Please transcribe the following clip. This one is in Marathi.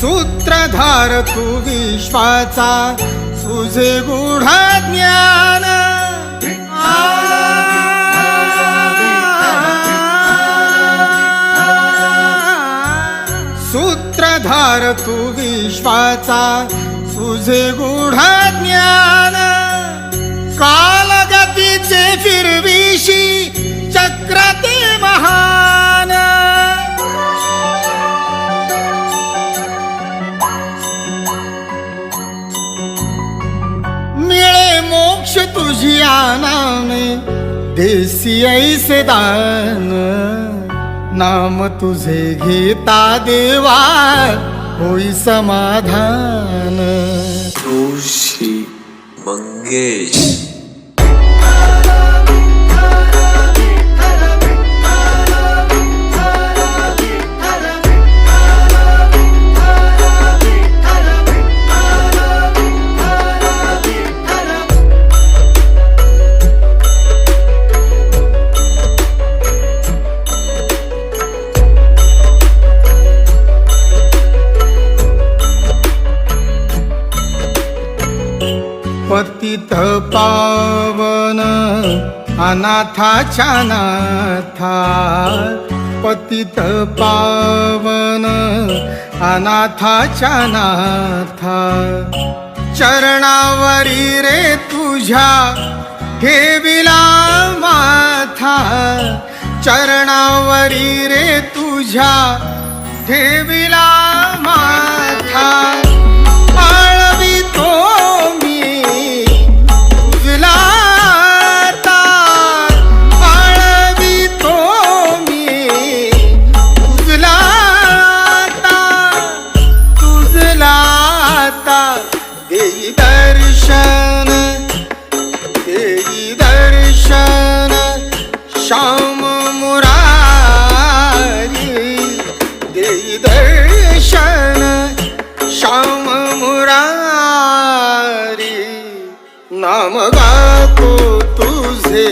सूत्रधार तू विश्वाचा तुझे गुढ ज्ञान सूत्रधार तू विश्वाचा तुझे गुढ ज्ञान कालगतीचे चक्रते चक्र ते महान. मिळे मोक्ष तुझी आनाने देसी ऐसे दान. नाम तुझे घेता देवा होई समाधान. ऋषी मंगेश. पतित पावन अनाथाच्या नाथा पतित पावन अनाथाच्या नाथा चरणावरी रे तुझ्या ठेविला माथा. चरणावरी रे तुझ्या ठेविला माथा. श्याम मुरारी देई दर्शन श्याम मुरारी नाम गातो तुझे